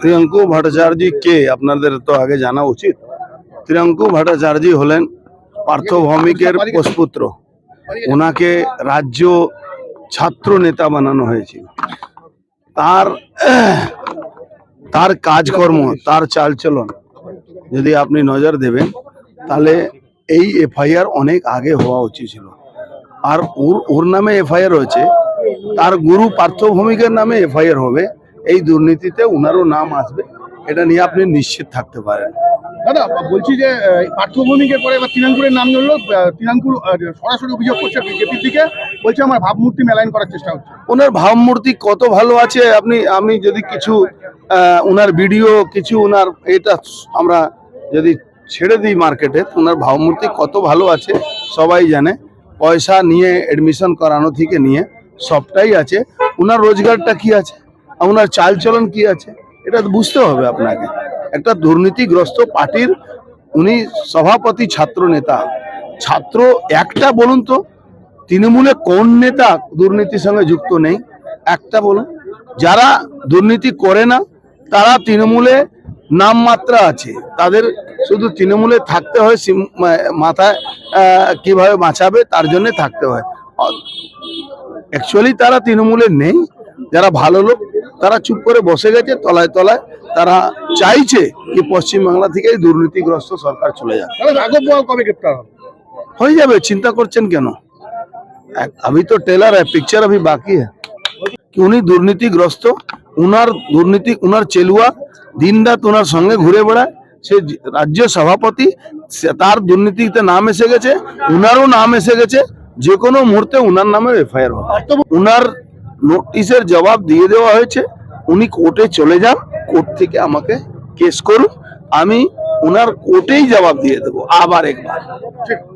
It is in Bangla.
প্রিয়াঙ্কু ভট্টাচার্য কে? আপনাদের তো আগে জানা উচিত। প্রিয়াঙ্কু ভট্টাচার্য হলেন পার্থ ভৌমিকের পোষপুত্র ওনাকে রাজ্য ছাত্র নেতা বানানো হয়েছিল। তার তার কাজকর্ম, তার চালচলন যদি আপনি নজর দেবেন, তাহলে এই এফআইআর অনেক আগে হওয়া উচিত ছিল। আর ওর ওর নামে এফআইআর হয়েছে তার গুরু পার্থ ভৌমিকের নামে এফআইআর হবে। এই দুর্নীতিতে ওনারও নাম আসবে এটা নিয়ে আপনি নিশ্চিত থাকতে পারেন। দাদা বলছি যে পার্থভূমিকের পরে এবার তৃণাঙ্কুরের নাম ধরলো তৃণাঙ্কুর আহ, সরাসরি অভিযোগ করছে বিজেপির দিকে বলছে আমার ভাবমূর্তি মেলাইন করার চেষ্টা হচ্ছে। ওনার ভাবমূর্তি কত ভালো আছে আপনি আমি যদি কিছু ওনার ভিডিও কিছু ওনার এটা আমরা যদি ছেড়ে দিই মার্কেটে ওনার ভাবমূর্তি কত ভালো আছে সবাই জানে। পয়সা নিয়ে এডমিশন করানো থেকে নিয়ে সবটাই আছে। ওনার রোজগারটা কি আছে? ওনার চালচলন কি আছে? এটা বুঝতে হবে আপনাকে। একটা দুর্নীতিগ্রস্ত পার্টির উনি সভাপতি, ছাত্র নেতা। ছাত্র একটা বলুন তো, তৃণমূলে কোন নেতা দুর্নীতির সঙ্গে যুক্ত নেই? একটা বলুন। যারা দুর্নীতি করে না, তারা তৃণমূলে নামমাত্রা আছে। তাদের শুধু তৃণমূলে থাকতে হয় মাথায় কীভাবে বাঁচাবে, তার জন্য থাকতে হয়। অ্যাকচুয়ালি তারা তৃণমূলে নেই। যারা ভালো লোক তারা চুপ করে বসে গেছে তলায় তলায় তারা চাইছে কি পশ্চিমবাংলা থেকে দুর্নীতিগ্রস্ত সরকার চলে যাক। হয়ে যাবে চিন্তা করছেন কেন? আমি তো টেলার পিকচার আমি বাকি। উনি দুর্নীতিগ্রস্ত? উনার দুর্নীতি উনার চেলুয়া দিন রাত উনার সঙ্গে ঘুরে বেড়ায়। সে রাজ্য সভাপতি তার দুর্নীতিতে নাম এসে গেছে উনারও নাম এসে গেছে যে কোনো মুহূর্তে উনার নামে এফআইআর হবে। উনার নোটিশের জবাব দিয়ে দেওয়া হয়েছে। উনি কোর্টে চলে যান। কোর্ট থেকে আমাকে কেস করুন। আমি ওনার কোর্টেই জবাব দিয়ে দেবো। আবার একবার।